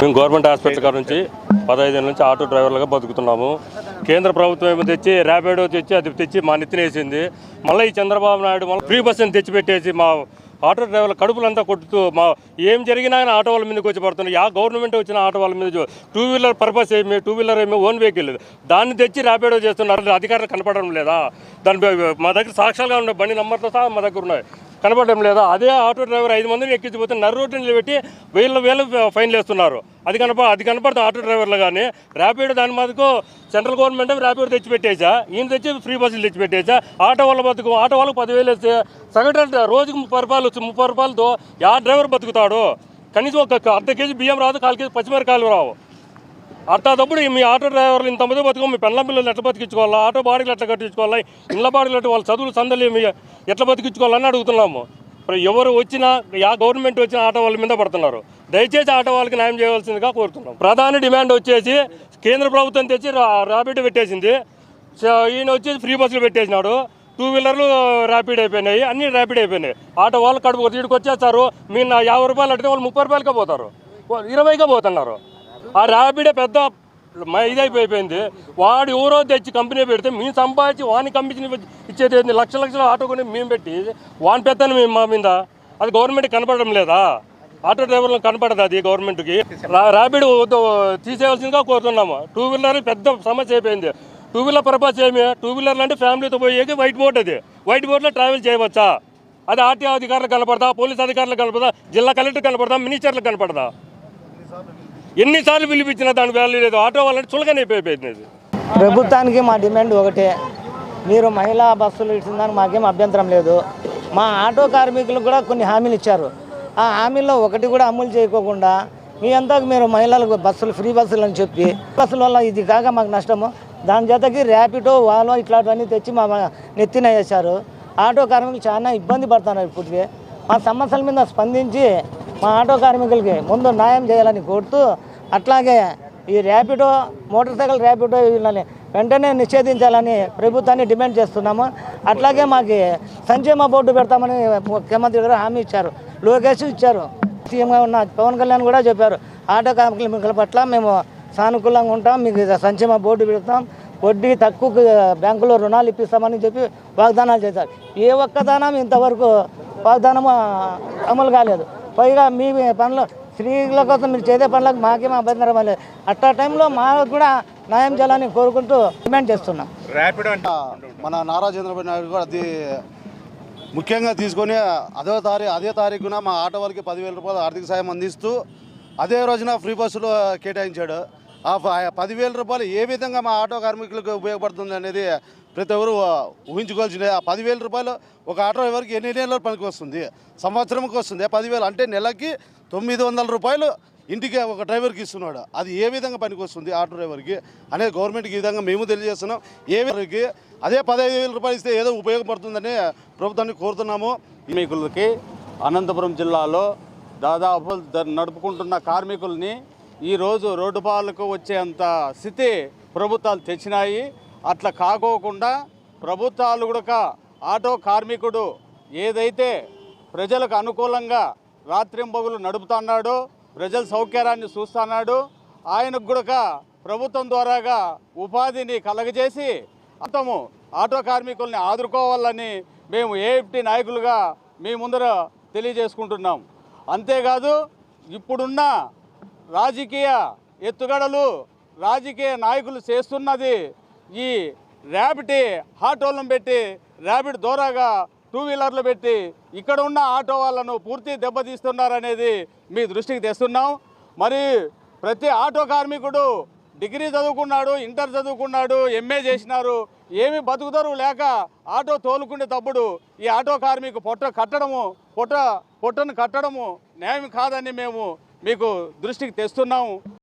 మేము government hospital కాడ నుంచి పదహైదు నుంచి ఆటో డ్రైవర్లుగా బతుకుతున్నాము. కేంద్ర ప్రభుత్వం ఏమో తెచ్చి ర్యాపిడో తెచ్చి అది తెచ్చి మా నెత్తిన వేసింది. మళ్ళీ ఈ చంద్రబాబు నాయుడు మళ్ళీ ఫ్రీ బస్సుని తెచ్చిపెట్టేసి మా ఆటో డ్రైవర్ల కడుపులంతా కొట్టుతూ మా ఏం జరిగినా కానీ ఆటో వాళ్ళ మీదకి వచ్చి పడుతున్నాయి ఆ గవర్నమెంట్ వచ్చిన ఆటో వాళ్ళ మీద టూ వీలర్ పర్పస్ ఏమి టూ వీలర్ ఏమి ఓన్ వెహికల్ దాన్ని తెచ్చి ర్యాపిడో చేస్తున్నారు. అధికారులు కనపడడం లేదా? దాని మా దగ్గర సాక్ష్యాలుగా ఉన్నాయి బండి నంబర్తో సహా మా దగ్గర ఉన్నాయి. కనబడడం లేదా అదే ఆటో డ్రైవర్ ఐదు మందిని ఎక్కించిపోతే నర్రు రోడ్డు నిలబెట్టి వేల వేల ఫైన్లు వేస్తున్నారు. అది కనప అది కనపడుతుంది ఆటో డ్రైవర్లు కానీ ర్యాపిడ్ దాని మాదికు సెంట్రల్ గవర్నమెంట్ ర్యాపిడ్ తెచ్చి పెట్టేసా ఈయన తెచ్చి ఫ్రీ బస్సులు తెచ్చి పెట్టేసా ఆటో వాళ్ళ బతుకు ఆటో వాళ్ళకి పదివేలు వేస్తే సగటు రోజుకి ముప్పై రూపాయలు వచ్చి ముప్పై రూపాయలతో యా డ్రైవర్ బతుకుతాడు. కనీసం ఒక అర్ధ కేజీ బియ్యం రాదు కాలు కేజీ పచ్చిమిరకాయలు రావు. అట్టాదప్పుడు మీ ఆటో డ్రైవర్లు ఇంతమంది బతుకు మీ పెళ్ళం పిల్లలు ఎట్లా బతికించుకోవాలా? ఆటో బాడీలు ఎట్లా కట్టించుకోవాలా? ఇళ్ళ బాడీలు ఎట్లా వాళ్ళ చదువులు సందలి మీ ఎట్లా బతికించుకోవాలని అడుగుతున్నాము. ఎవరు వచ్చినా యా గవర్నమెంట్ వచ్చిన ఆటో వాళ్ళ మీద పడుతున్నారు. దయచేసి ఆటో వాళ్ళకి న్యాయం చేయవలసిందిగా కోరుతున్నాం. ప్రధాన డిమాండ్ వచ్చేసి కేంద్ర ప్రభుత్వం తెచ్చి రాపిడ్ ర్యాపిడ్ పెట్టేసింది. సో ఈయన వచ్చేసి ఫ్రీ బస్సులు పెట్టేసినాడు. టూ వీలర్లు ర్యాపిడ్ అయిపోయినాయి. అన్ని ర్యాపిడ్ అయిపోయినాయి. ఆటో వాళ్ళు కడుపు వీడికి వచ్చేస్తారు. మీరు యాభై రూపాయలు అడిగితే వాళ్ళు ముప్పై రూపాయలకే పోతారు. ఇరవైకే పోతున్నారు. ఆ ర్యాపిడే పెద్ద ఇదైపోయింది వాడు ఎవరో తెచ్చి కంపెనీ పెడితే మేము సంపాదించి వాని కంపెనీ ఇచ్చేది లక్ష లక్షల ఆటో కొని మేము పెట్టి వాని పెద్దని మేము మా మీద? అది గవర్నమెంట్ కనపడడం లేదా? ఆటో డ్రైవర్లు కనపడదు అది గవర్నమెంట్కి ర్యాపిడ్ తీసేయాల్సిందిగా కోరుతున్నాము. టూ వీలర్ పెద్ద సమస్య అయిపోయింది. టూ వీలర్ పర్పస్ ఏమి? టూ వీలర్లు అంటే ఫ్యామిలీతో పోయేకి వైట్ బోర్డ్ అది. వైట్ బోర్డ్లో ట్రావెల్ చేయవచ్చా? అది ఆర్టీఓ అధికారులు కనపడదా? పోలీస్ అధికారులు కనపడదా? జిల్లా కలెక్టర్ కనపడదా? మినిస్టర్లు కనపడదా? ఎన్నిసార్లు పిలిపించినా దాని వాల్యూ లేదు. ఆటో వాళ్ళని చులకనే అయిపోయింది ప్రభుత్వానికి మా డిమాండ్ ఒకటే. మీరు మహిళా బస్సులు ఇచ్చిందని మాకేం అభ్యంతరం లేదు. మా ఆటో కార్మికులకు కూడా కొన్ని హామీలు ఇచ్చారు. ఆ హామీల్లో ఒకటి కూడా అమలు చేయకోకుండా మీ అంతా మీరు మహిళలకు బస్సులు ఫ్రీ బస్సులు అని చెప్పి బస్సుల వల్ల ఇది కాక మాకు నష్టము. దాని జతకి ర్యాపిడో వాలో ఇట్లాంటివన్నీ తెచ్చి మా మా నెత్తిన వేశారు. ఆటో కార్మికులు చాలా ఇబ్బంది పడుతున్నారు ఇప్పటికే. మా సమస్యల మీద స్పందించి మా ఆటో కార్మికులకి ముందు న్యాయం చేయాలని కోరుతూ అట్లాగే ఈ ర్యాపిడో మోటార్ సైకిల్ ర్యాపిడో వీళ్ళని వెంటనే నిషేధించాలని ప్రభుత్వాన్ని డిమాండ్ చేస్తున్నాము. అట్లాగే మాకు సంక్షేమ బోర్డు పెడతామని ముఖ్యమంత్రి గారు హామీ ఇచ్చారు. లోకేష్ ఇచ్చారు. సీఎంగా ఉన్న పవన్ కళ్యాణ్ కూడా చెప్పారు. ఆటో కార్మికుల పట్ల మేము సానుకూలంగా ఉంటాం. మీకు సంక్షేమ బోర్డు పెడతాం. వడ్డీ తక్కువ బ్యాంకులో రుణాలు ఇప్పిస్తామని చెప్పి వాగ్దానాలు చేశారు. ఏ ఒక్కదానం ఇంతవరకు వాగ్దానం అమలు కాలేదు. పైగా మీ పనులు స్త్రీల కోసం మీరు చేసే పనులకు మాకేం అభ్యంతరం లేదు. అట్టా టైంలో మాకు కూడా న్యాయం చేయాలని కోరుకుంటూ డిమాండ్ చేస్తున్నాం. మన నారా చంద్రబాబు నాయుడు కూడా అది ముఖ్యంగా తీసుకొని అదే తారీఖు అదే తారీఖున మా ఆటో వాళ్ళకి పదివేల రూపాయలు ఆర్థిక సాయం అందిస్తూ అదే రోజున ఫ్రీ బస్సులు కేటాయించాడు. ఆ పదివేల రూపాయలు ఏ విధంగా మా ఆటో కార్మికులకు ఉపయోగపడుతుంది అనేది ప్రతి ఒక్కరు ఊహించుకోవాల్సిందే. ఆ పదివేల రూపాయలు ఒక ఆటో డ్రైవర్కి ఎన్ని నెలలు పనికి వస్తుంది? సంవత్సరంకి వస్తుంది. పదివేలు అంటే నెలకి తొమ్మిది వందల రూపాయలు ఇంటికి ఒక డ్రైవర్కి ఇస్తున్నాడు. అది ఏ విధంగా పనికి వస్తుంది ఆటో డ్రైవర్కి అనేది గవర్నమెంట్కి ఈ విధంగా మేము తెలియజేస్తున్నాం. ఏ విధంగా అదే పదహైదు వేల రూపాయలు ఇస్తే ఏదో ఉపయోగపడుతుందని ప్రభుత్వాన్ని కోరుతున్నాము. కార్మికులకి అనంతపురం జిల్లాలో దాదాపు నడుపుకుంటున్న కార్మికుల్ని ఈరోజు రోడ్డు పాలకు వచ్చేంత స్థితి ప్రభుత్వాలు తెచ్చినాయి. అట్లా కాకోకుండా ప్రభుత్వాలు కూడా ఆటో కార్మికుడు ఏదైతే ప్రజలకు అనుకూలంగా రాత్రింబగులు నడుపుతున్నాడో ప్రజల సౌకర్యాన్ని చూస్తున్నాడు ఆయనకు కూడా ప్రభుత్వం ద్వారాగా ఉపాధిని కలగజేసి అతము ఆటో కార్మికుల్ని ఆదుకోవాలని మేము ఏఎఫ్టీ నాయకులుగా మీ ముందర తెలియజేసుకుంటున్నాం. అంతేకాదు ఇప్పుడున్న రాజకీయ ఎత్తుగడలు రాజకీయ నాయకులు చేస్తున్నది ఈ ర్యాబిట్ ఆటోలను పెట్టి ర్యాబిట్ దూరాగా టూ వీలర్లు పెట్టి ఇక్కడ ఉన్న ఆటో వాళ్ళను పూర్తి దెబ్బతీస్తున్నారనేది మీ దృష్టికి తెస్తున్నాం. మరి ప్రతి ఆటో కార్మికుడు డిగ్రీ చదువుకున్నాడు ఇంటర్ చదువుకున్నాడు ఎంఏ చేసినారు ఏమి బతుకుతారు లేక ఆటో తోలుకునే తప్పుడు ఈ ఆటో కార్మికు పొట్ట కట్టడము పొట్ట పొట్టను కట్టడము న్యాయం కాదని మేము మీకు దృష్టికి తెస్తున్నాము.